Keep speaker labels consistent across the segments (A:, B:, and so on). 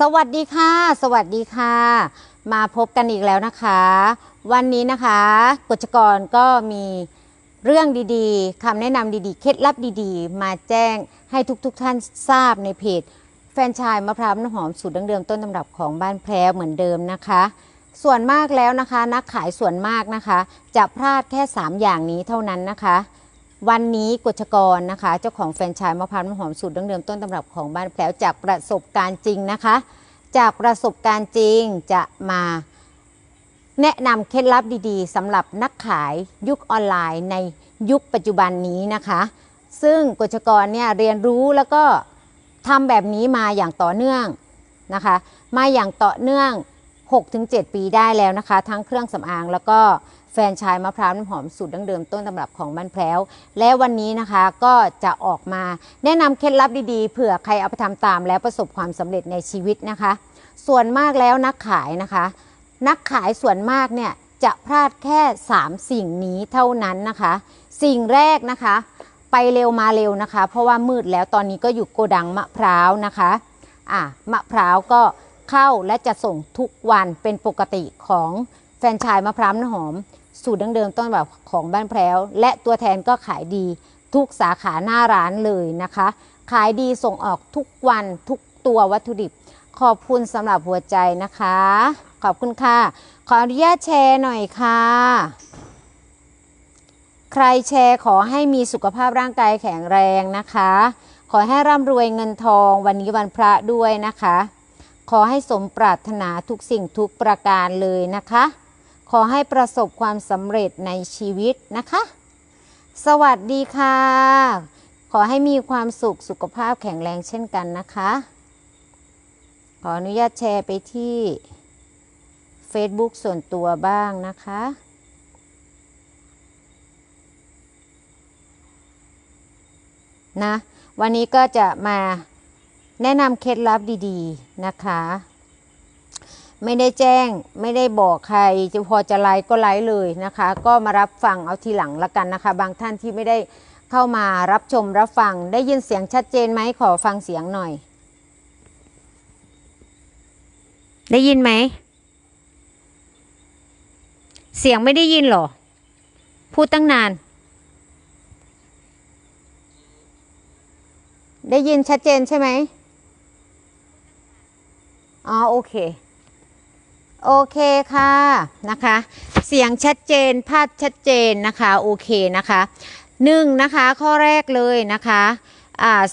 A: สวัสดีค่ะ สวัสดีค่ะ มาพบกันอีกแล้วนะคะ วันนี้นะคะกฎจกรก็มีเรื่องดีๆคำแนะนำดีๆ เคล็ดลับดีๆ มาแจ้งให้ทุกๆทท่านทราบในเพจ แฟนชายมะพร้าวน้ำหอมสูตรดั้งเดิมต้นตำรับของบ้านแพรวเหมือนเดิมนะคะ ส่วนมากแล้วนะคะ นักขายส่วนมากนะคะ จะพลาดแค่ 3 อย่างนี้เท่านั้นนะคะ วันนี้กฎชกรนะคะ เจ้าของแฟรนไชส์มะพร้าวน้ำหอมสูตรดั้งเดิมต้นตำรับของบ้านแพรวจากประสบการณ์จริงนะคะ จากประสบการณ์จริงจะมาแนะนำเคล็ดลับดีๆสำหรับนักขายยุคออนไลน์ในยุคปัจจุบันนี้นะคะ ซึ่งกฎชกรเนี่ยเรียนรู้แล้วก็ทำแบบนี้มาอย่างต่อเนื่องนะคะ มาอย่างต่อเนื่อง 6-7 ปีได้แล้วนะคะ ทั้งเครื่องสำอางแล้วก็ แฟนชายมะพร้าวน้ำหอมสูตรดั้งเดิมต้นตำรับของบ้านแพรวและวันนี้นะคะก็จะออกมาแนะนำเคล็ดลับดีๆเผื่อใครเอาไปทำตามแล้วประสบความสำเร็จในชีวิตนะคะ ส่วนมากแล้วนักขายนะคะ นักขายส่วนมากเนี่ยจะพลาดแค่ 3 สิ่งนี้เท่านั้นนะคะ สิ่งแรกนะคะ ไปเร็วมาเร็วนะคะ เพราะว่ามืดแล้วตอนนี้ก็อยู่โกดังมะพร้าวนะคะอะมะพร้าวก็เข้าและจะส่งทุกวันเป็นปกติของแฟนชายมะพร้าวน้ำหอม สูตรดั้งเดิมต้นแบบของบ้านแพรวและตัวแทนก็ขายดีทุกสาขาหน้าร้านเลยนะคะ ขายดีส่งออกทุกวันทุกตัววัตถุดิบ ขอบคุณสำหรับหัวใจนะคะ ขอบคุณค่ะ ขออนุญาตแชร์หน่อยค่ะ ใครแชร์ขอให้มีสุขภาพร่างกายแข็งแรงนะคะ ขอให้ร่ำรวยเงินทองวันนี้วันพระด้วยนะคะ ขอให้สมปรารถนาทุกสิ่งทุกประการเลยนะคะ ขอให้ประสบความสำเร็จในชีวิตนะคะ สวัสดีค่ะ ขอให้มีความสุขสุขภาพแข็งแรงเช่นกันนะคะ ขออนุญาตแชร์ไปที่ Facebook ส่วนตัวบ้างนะคะนะวันนี้ก็จะมาแนะนำเคล็ดลับดี ๆ นะคะ ไม่ได้แจ้งไม่ได้บอกใครจะพอจะไลฟ์ก็ไลฟ์เลยนะคะ ก็มารับฟังเอาทีหลังละกันนะคะ บางท่านที่ไม่ได้เข้ามารับชมรับฟังได้ยินเสียงชัดเจนไหมขอฟังเสียงหน่อย ได้ยินไหม เสียงไม่ได้ยินหรอ พูดตั้งนาน ได้ยินชัดเจนใช่ไหมอ๋อโอเค โอเคค่ะนะคะ เสียงชัดเจนภาพชัดเจนนะคะโอเคนะคะหนึ่งนะคะข้อแรกเลยนะคะ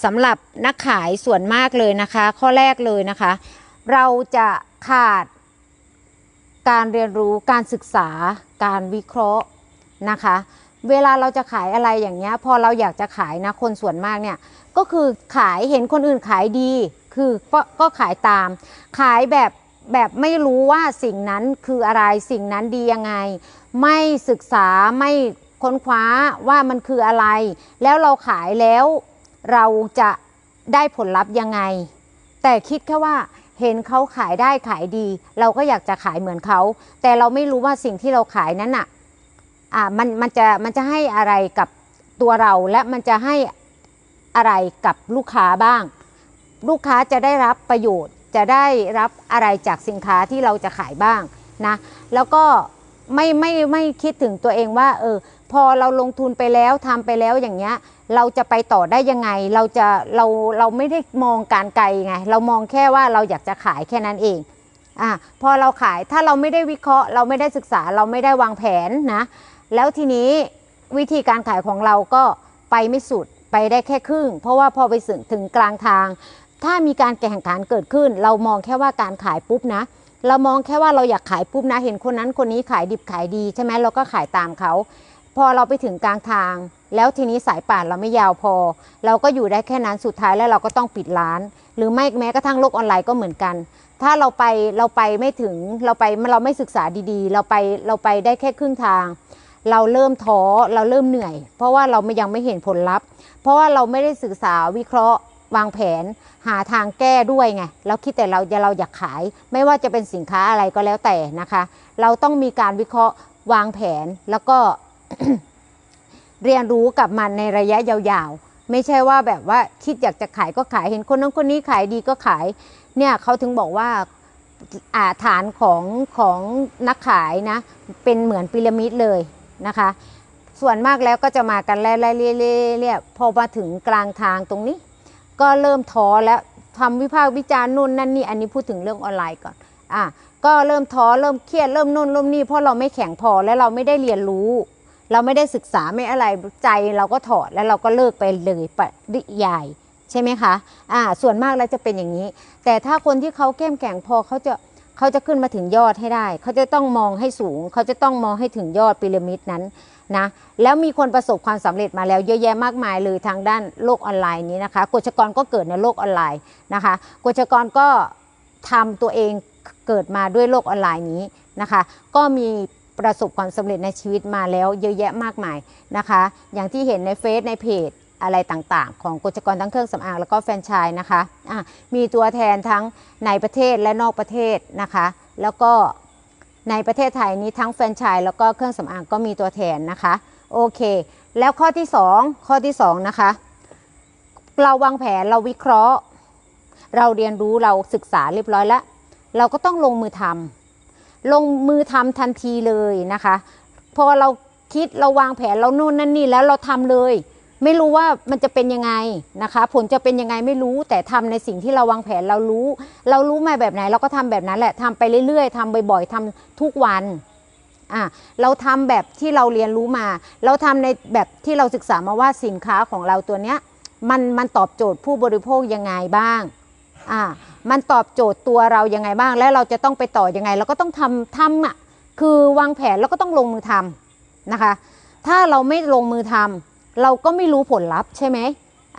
A: สำหรับนักขายส่วนมากเลยนะคะ ข้อแรกเลยนะคะ เราจะขาดการเรียนรู้การศึกษาการวิเคราะห์นะคะ เวลาเราจะขายอะไรอย่างเงี้ยพอเราอยากจะขายนะคนส่วนมากเนี่ยก็คือขายเห็นคนอื่นขายดีคือก็ก็ขายตาม ขายแบบ แบบไม่รู้ว่าสิ่งนั้นคืออะไรสิ่งนั้นดียังไง ไม่ศึกษาไม่ค้นคว้าว่ามันคืออะไร แล้วเราขายแล้วเราจะได้ผลลัพธ์ยังไง แต่คิดแค่ว่าเห็นเขาขายได้ขายดี เราก็อยากจะขายเหมือนเขา แต่เราไม่รู้ว่าสิ่งที่เราขายนั้นอะอ่ามันมันจะมันจะให้อะไรกับตัวเราและมันจะให้อะไรกับลูกค้าบ้าง ลูกค้าจะได้รับประโยชน์ จะได้รับอะไรจากสินค้าที่เราจะขายบ้างนะแล้วก็ไม่ไม่ไม่คิดถึงตัวเองว่าเออพอเราลงทุนไปแล้วทำไปแล้วอย่างเงี้ยเราจะไปต่อได้ยังไง เราจะเราเราไม่ได้มองการไกลไง เรามองแค่ว่าเราอยากจะขายแค่นั้นเองอะพอเราขายถ้าเราไม่ได้วิเคราะห์ เราไม่ได้ศึกษาเราไม่ได้วางแผนนะแล้วทีนี้วิธีการขายของเราก็ไปไม่สุดไปได้แค่ครึ่ง เพราะว่าพอไปถึงถึงกลางทาง ถ้ามีการแข่งขันเกิดขึ้น เรามองแค่ว่าการขายปุ๊บนะ เรามองแค่ว่าเราอยากขายปุ๊บนะ เห็นคนนั้นคนนี้ขายดิบขายดีใช่ไหมเราก็ขายตามเขา พอเราไปถึงกลางทาง แล้วทีนี้สายป่านเราไม่ยาวพอ เราก็อยู่ได้แค่นั้นสุดท้ายแล้วเราก็ต้องปิดร้าน หรือไม่แม้กระทั่งโลกออนไลน์ก็เหมือนกัน ถ้าเราไปเราไปไม่ถึงเราไปเราไม่ศึกษาดีๆ เราไปเราไปได้แค่ครึ่งทางเราเริ่มท้อเราเริ่มเหนื่อย เพราะว่าเราไม่ยังไม่เห็นผลลัพธ์ เพราะว่าเราไม่ได้ศึกษาวิเคราะห์ วางแผนหาทางแก้ด้วยไงเราคิดแต่เราจะเราอยากขาย ไม่ว่าจะเป็นสินค้าอะไรก็แล้วแต่นะคะ เราต้องมีการวิเคราะห์วางแผนแล้วก็เรียนรู้กับมันในระยะยาวๆ ไม่ใช่ว่าแบบว่าคิดอยากจะขายก็ขายเห็นคนนั้นคนนี้ขายดีก็ขายเนี่ยเขาถึงบอกว่าอาฐานของของนักขายนะ เป็นเหมือนพีระมิดเลยนะคะ ส่วนมากแล้วก็จะมากันไล่ๆเรื่อยๆพอมาถึงกลางทางตรงนี้ ก็เริ่มท้อแล้วทำวิพากษ์วิจารณ์นู่นนั่นนี่อันนี้พูดถึงเรื่องออนไลน์ก่อนอะก็เริ่มท้อเริ่มเครียดเริ่มนู่นเริ่มนี่เพราะเราไม่แข็งพอและเราไม่ได้เรียนรู้ เราไม่ได้ศึกษาไม่อะไรใจเราก็ถอดแล้วเราก็เลิกไปเลยปริยายใช่ไหมคะอ่าส่วนมากแล้วจะเป็นอย่างนี้ แต่ถ้าคนที่เขาเข้มแข็งพอเขาจะ เขาจะขึ้นมาถึงยอดให้ได้ เขาจะต้องมองให้สูง เขาจะต้องมองให้ถึงยอดพีระมิดนั้นนะแล้วมีคนประสบความสำเร็จมาแล้วเยอะแยะมากมายเลยทางด้านโลกออนไลน์นี้นะคะกฎชกรก็เกิดในโลกออนไลน์นะคะกฎชกรก็ทำตัวเองเกิดมาด้วยโลกออนไลน์นี้นะคะ ก็มีประสบความสำเร็จในชีวิตมาแล้วเยอะแยะมากมายนะคะ อย่างที่เห็นในเฟซในเพจ อะไรต่างๆ ของกฎชกรทั้งเครื่องสำอางแล้วก็แฟรนไชส์นะคะะมีตัวแทนทั้งในประเทศและนอกประเทศนะคะ แล้วก็ในประเทศไทยนี้ทั้งแฟรนไชส์แล้วก็เครื่องสำอางก็มีตัวแทนนะคะโอเคแล้วข้อที่ 2 ข้อที่ 2 นะคะ เราวางแผนเราวิเคราะห์ เราเรียนรู้เราศึกษาเรียบร้อยแล้ว เราก็ต้องลงมือทำลงมือทำทันทีเลยนะคะ พอเราคิดเราวางแผนเราโน่นนั่นนี่แล้วเราทำเลย ไม่รู้ว่ามันจะเป็นยังไงนะคะ ผลจะเป็นยังไงไม่รู้ แต่ทำในสิ่งที่เราวางแผนเรารู้ เรารู้มาแบบไหนเราก็ทำแบบนั้นแหละทำไปเรื่อยๆทำบ่อยๆทำทุกวันอะเราทำแบบที่เราเรียนรู้มา เราทำในแบบที่เราศึกษามาว่าสินค้าของเราตัวเนี้ยมันมันตอบโจทย์ผู้บริโภคยังไงบ้างอะมันตอบโจทย์ตัวเรายังไงบ้าง แล้วเราจะต้องไปต่อยังไง เราก็ต้องทำทำอะคือวางแผนแล้วก็ต้องลงมือทำนะคะ ถ้าเราไม่ลงมือทำ เราก็ไม่รู้ผลลัพธ์ใช่ไหม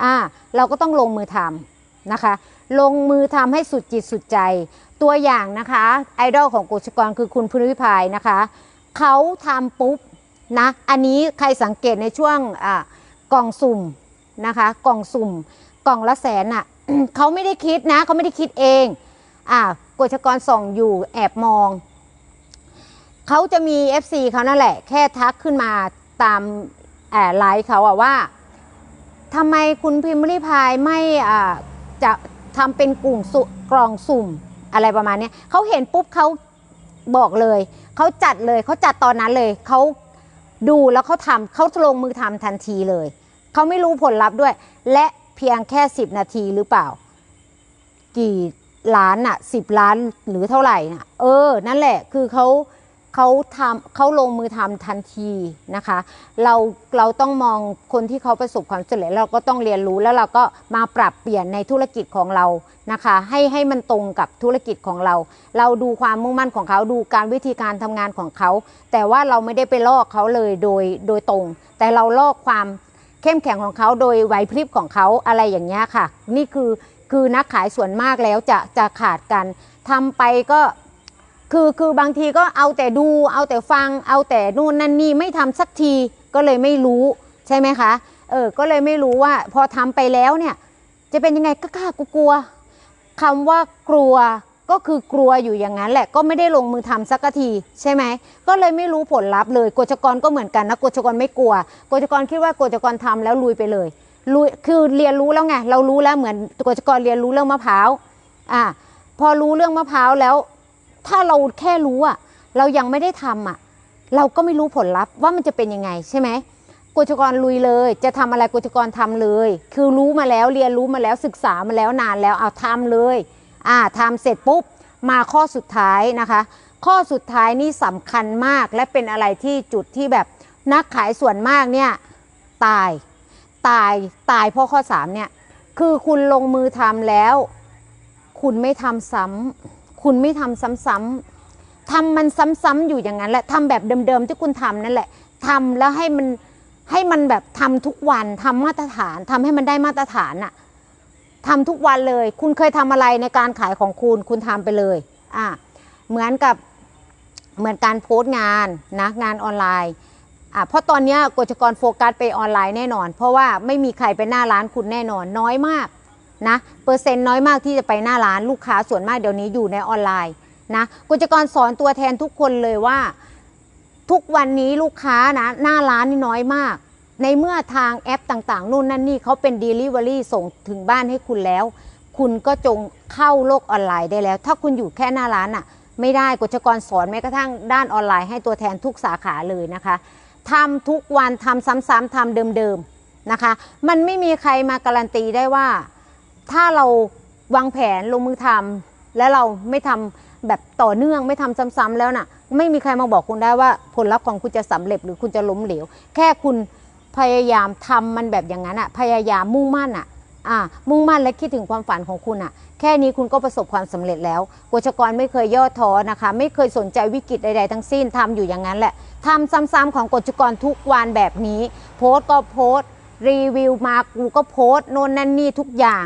A: อ่าเราก็ต้องลงมือทำนะคะ ลงมือทำให้สุดจิตสุดใจ ตัวอย่างนะคะไอดอลของกุชกรคือคุณพุทธิพายนะคะเขาทำปุ๊บนะอันนี้ใครสังเกตในช่วงอ่ากล่องสุ่มนะคะกล่องสุ่มกล่องละแสนอะเขาไม่ได้คิดนะเขาไม่ได้คิดเองอ่ากชกรส่องอยู่แอบมองเขาจะมี FC เขานั่นแหละ แค่ทักขึ้นมาตาม ไลฟ์เขาอะว่าทำไมคุณพิมพ์ริพายไม่จะทำเป็นกลุ่มสุกล่องสุ่มอะไรประมาณนี้เขาเห็นปุ๊บเขาบอกเลย เขาจัดเลยเขาจัดตอนนั้นเลยเขาดูแล้วเขาทำเขาลงมือทำทันทีเลยเขาไม่รู้ผลลัพธ์ด้วย และเพียงแค่ 10 นาทีหรือเปล่า กี่ล้านอะสิบล้านหรือเท่าไหร่นะเออ นั่นแหละคือเขา เขาทำเขาลงมือทำทันทีนะคะ เราเราต้องมองคนที่เขาประสบความสำเร็จเราก็ต้องเรียนรู้แล้วเราก็มาปรับเปลี่ยนในธุรกิจของเรานะคะ ให้ให้มันตรงกับธุรกิจของเรา เราดูความมุ่งมั่นของเขาดูการวิธีการทำงานของเขา แต่ว่าเราไม่ได้ไปลอกเขาเลยโดยโดยตรง แต่เราลอกความเข้มแข็งของเขาโดยไหวพริบของเขาอะไรอย่างเงี้ยค่ะ นี่คือคือนักขายส่วนมากแล้วจะจะขาดกันทำไปก็ คือคือบางทีก็เอาแต่ดู เอาแต่ฟัง เอาแต่นู่นนั่นนี่ไม่ทำสักทีก็เลยไม่รู้ใช่ไหมคะเออก็เลยไม่รู้ว่าพอทำไปแล้วเนี่ย จะเป็นยังไงก็กล้ากลัวคำว่ากลัวก็คือกลัวอยู่อย่างนั้นแหละก็ไม่ได้ลงมือทำสักทีใช่ไหมก็เลยไม่รู้ผลลัพธ์เลยกฎจกรก็เหมือนกันนะกฎจกรไม่กลัวกฎจกรคิดว่ากฎจกรทำแล้วลุยไปเลยลุยคือเรียนรู้แล้วไงเรารู้แล้วเหมือนกฎจกรเรียนรู้เรื่องมะพร้าวอะพอรู้เรื่องมะพร้าวแล้ว ถ้าเราแค่รู้อะเรายังไม่ได้ทำอะเราก็ไม่รู้ผลลัพธ์ว่ามันจะเป็นยังไงใช่ไหมกฎจกรลุยเลย จะทำอะไรกฎจกรทำเลย คือรู้มาแล้วเรียนรู้มาแล้วศึกษามาแล้วนานแล้วเอาทำเลยอ่าทำเสร็จปุ๊บมาข้อสุดท้ายนะคะ ข้อสุดท้ายนี่สำคัญมากและเป็นอะไรที่จุดที่แบบนักขายส่วนมากเนี่ยตายตายตายเพราะข้อ3เนี่ยคือคุณลงมือทำแล้ว คุณไม่ทำซ้ำ คุณไม่ทำซ้ำๆทำมันซ้ำๆอยู่อย่างนั้นแหละทำแบบเดิมๆที่คุณทำนั่นแหละทำแล้วให้มันให้มันแบบทำทุกวันทำมาตรฐานทำให้มันได้มาตรฐานอะทำทุกวันเลย คุณเคยทำอะไรในการขายของคุณ คุณทำไปเลยอะเหมือนกับเหมือนการโพสต์งานนะงานออนไลน์อะเพราะตอนนี้กฎจกรโฟกัสไปออนไลน์แน่นอน เพราะว่าไม่มีใครไปหน้าร้านคุณแน่นอนน้อยมาก นะเปอร์เซ็นต์น้อยมากที่จะไปหน้าร้านลูกค้าส่วนมากเดี๋ยวนี้อยู่ในออนไลน์นะกฎจกรสอนตัวแทนทุกคนเลยว่า ทุกวันนี้ลูกค้านะหน้าร้านนี่น้อยมาก ในเมื่อทางแอปต่างๆ นู่นนั่นนี่เขาเป็น Delivery ส่งถึงบ้านให้คุณแล้ว คุณก็จงเข้าโลกออนไลน์ได้แล้ว ถ้าคุณอยู่แค่หน้าร้านอะไม่ได้กฎจกรสอนแม้กระทั่งด้านออนไลน์ให้ตัวแทนทุกสาขาเลยนะคะทำทุกวันทำซ้ำๆทำเดิมๆนะคะ มันไม่มีใครมาการันตีได้ว่า ถ้าเราวางแผนลงมือทำและเราไม่ทำแบบต่อเนื่องไม่ทำซ้ำๆแล้วน่ะ ไม่มีใครมาบอกคุณได้ว่าผลลัพธ์ของคุณจะสำเร็จหรือคุณจะล้มเหลว แค่คุณพยายามทำมันแบบอย่างนั้นอะพยายามมุ่งมั่นอะอ่ามุ่งมั่นและคิดถึงความฝันของคุณอะแค่นี้คุณก็ประสบความสำเร็จแล้วกฎจกรไม่เคยย่อท้อนะคะ ไม่เคยสนใจวิกฤตใดๆทั้งสิ้นทำอยู่อย่างนั้นแหละทำซ้ำๆของกฎจกรทุกวันแบบนี้ โพสต์ก็โพสต์รีวิวมากูก็โพสต์โน่นนั่นนี่ทุกอย่าง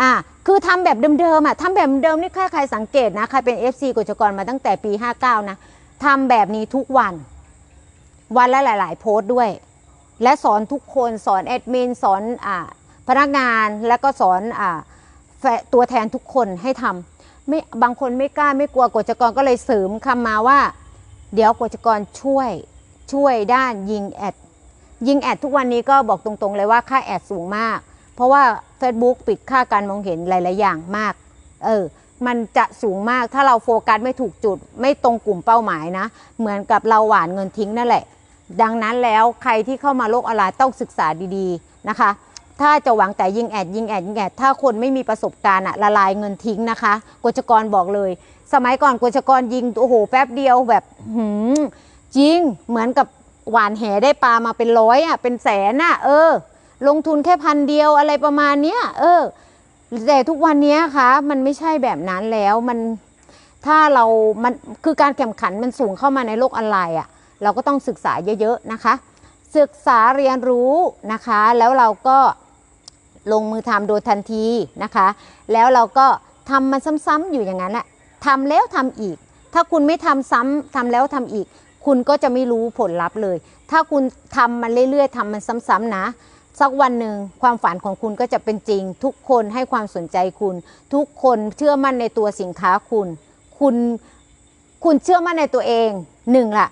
A: อ่าคือทำแบบเดิมๆอะทำแบบเดิมนี่ใครใครสังเกตนะใครเป็น FC กฎจกรมาตั้งแต่ปี 59 นะทำแบบนี้ทุกวัน วันละหลาย ๆ โพสต์ด้วย และสอนทุกคนสอนแอดมินสอนอ่าพนักงานแล้วก็สอนอ่าตัวแทนทุกคนให้ทำไม่บางคนไม่กล้าไม่กลัวกฎจกรก็เลยเสริมคำมาว่า เดี๋ยวกฎจกรช่วยช่วยด้านยิงแอดยิงแอดทุกวันนี้ก็บอกตรงๆเลยว่าค่าแอดสูงมาก เพราะว่า Facebook ปิดค่าการมองเห็นหลาย ๆ อย่างมาก เออ มันจะสูงมากถ้าเราโฟกัสไม่ถูกจุด ไม่ตรงกลุ่มเป้าหมายนะ เหมือนกับเราหวานเงินทิ้งนั่นแหละ ดังนั้นแล้วใครที่เข้ามาโลกออนไลน์ต้องศึกษาดีๆนะคะ ถ้าจะหวังแต่ยิงแอดยิงแอดยิงแอดถ้าคนไม่มีประสบการณ์อะละลายเงินทิ้งนะคะกฎจกรบอกเลย สมัยก่อนกฎจกรยิงโอ้โหแป๊บเดียวแบบหืมจริงเหมือนกับหวานแหได้ปลามาเป็นร้อยอะเป็นแสนอะ เออ ลงทุนแค่พันเดียวอะไรประมาณเนี้ยเออ แต่ทุกวันนี้คะมันไม่ใช่แบบนั้นแล้วมันถ้าเรา มันคือการแข่งขันมันสูงเข้ามาในโลกออนไลน์อะเราก็ต้องศึกษาเยอะๆนะคะ ศึกษาเรียนรู้นะคะ แล้วเราก็ลงมือทำโดยทันทีนะคะ แล้วเราก็ทำมันซ้ำๆอยู่อย่างนั้นแหละทำแล้วทำอีก ถ้าคุณไม่ทำซ้ำทำแล้วทำอีก คุณก็จะไม่รู้ผลลัพธ์เลย ถ้าคุณทำมันเรื่อยๆทำมันซ้ำๆนะ สักวันหนึ่งความฝันของคุณก็จะเป็นจริง ทุกคนให้ความสนใจคุณ ทุกคนเชื่อมั่นในตัวสินค้าคุณ คุณคุณเชื่อมั่นในตัวเองหนึ่งละ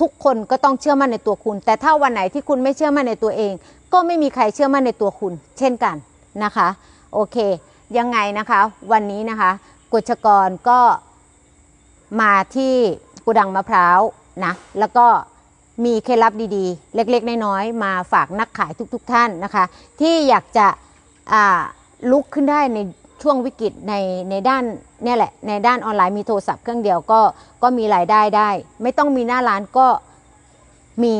A: ทุกคนก็ต้องเชื่อมั่นในตัวคุณ แต่ถ้าวันไหนที่คุณไม่เชื่อมั่นในตัวเอง ก็ไม่มีใครเชื่อมั่นในตัวคุณ เช่นกันนะคะ โอเค ยังไงนะคะ วันนี้นะคะกฎชกรก็มาที่กุดังมะพร้าวนะแล้วก็ มีเคล็ดลับดีๆ เล็กๆ น้อยๆ มาฝากนักขายทุก ๆ ท่านนะคะ ที่อยากจะลุกขึ้นได้ในช่วงวิกฤตในในด้านเนี่ยแหละในด้านออนไลน์มีโทรศัพท์เครื่องเดียวก็ก็มีรายได้ได้ ไม่ต้องมีหน้าร้านก็มี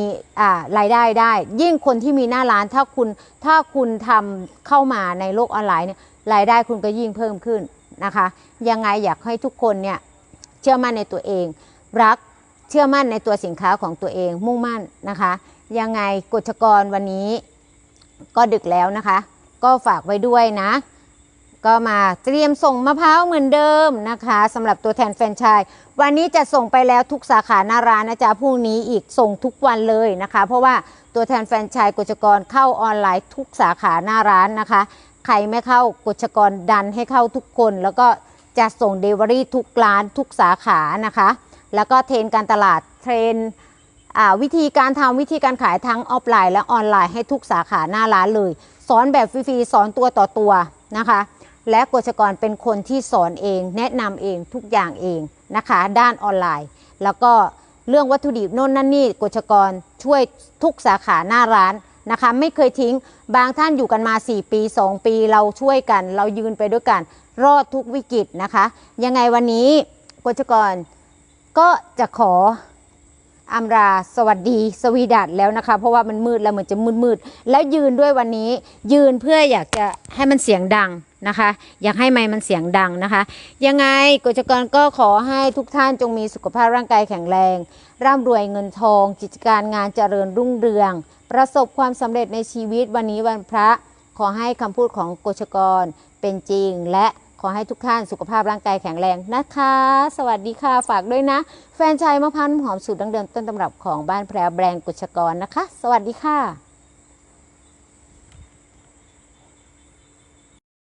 A: รายได้ได้ ยิ่งคนที่มีหน้าร้านถ้าคุณถ้าคุณทำเข้ามาในโลกออนไลน์เนี่ยรายได้คุณก็ยิ่งเพิ่มขึ้นนะคะ ยังไงอยากให้ทุกคนเนี่ยเชื่อมั่นในตัวเอง รัก ชื่อมั่นในตัวสินค้าของตัวเองมุ่งมั่นนะคะ ยังไงกฎชกรวันนี้ก็ดึกแล้วนะคะ ก็ฝากไว้ด้วยนะ ก็มาเตรียมส่งมะพร้าวเหมือนเดิมนะคะสำหรับตัวแทนแฟนชส์วันนี้จะส่งไปแล้วทุกสาขาหน้าร้านนะจ๊ะพรุ่งนี้อีกส่งทุกวันเลยนะคะ เพราะว่าตัวแทนแฟนชส์กฎจกรเข้าออนไลน์ทุกสาขาหน้าร้านนะคะ ใครไม่เข้ากฎจกรดันให้เข้าทุกคน แล้วก็จะส่งเดลิเวอรี่ทุกร้านทุกสาขานะคะ แล้วก็เทรนการตลาดเทรนวิธีการทำวิธีการขายทั้งออฟไลน์และออนไลน์ให้ทุกสาขาหน้าร้านเลย สอนแบบฟรีๆสอนตัวต่อตัวนะคะ และกฎชกรเป็นคนที่สอนเอง แนะนำเองทุกอย่างเองนะคะ ด้านออนไลน์ แล้วก็เรื่องวัตถุดิบโน่นนั่นนี่กฎชกรช่วยทุกสาขาหน้าร้านนะคะ ไม่เคยทิ้งบางท่านอยู่กันมา 4 ปี 2 ปีเราช่วยกัน เรายืนไปด้วยกัน รอดทุกวิกฤตนะคะ ยังไงวันนี้กฎชกร ก็จะขออำราสวัสดีสวีดัตแล้วนะคะ เพราะว่ามันมืดแล้วเหมือนจะมืดมืดแล้วยืนด้วยวันนี้ยืนเพื่ออยากจะให้มันเสียงดังนะคะ อยากให้ไมค์มันเสียงดังนะคะ ยังไงกฎจกรก็ขอให้ทุกท่านจงมีสุขภาพร่างกายแข็งแรง ร่ำรวยเงินทอง กิจการงานเจริญรุ่งเรือง ประสบความสำเร็จในชีวิตวันนี้วันพระ ขอให้คำพูดของกฎชกรเป็นจริงและ ขอให้ทุกท่านสุขภาพร่างกายแข็งแรงนะคะ สวัสดีค่ะ ฝากด้วยนะ แฟนชายมะพร้าวน้ำหอมสูตรดั้งเดิมต้นตำรับของบ้านแพรแบรนด์กุชกรนะคะ สวัสดีค่ะ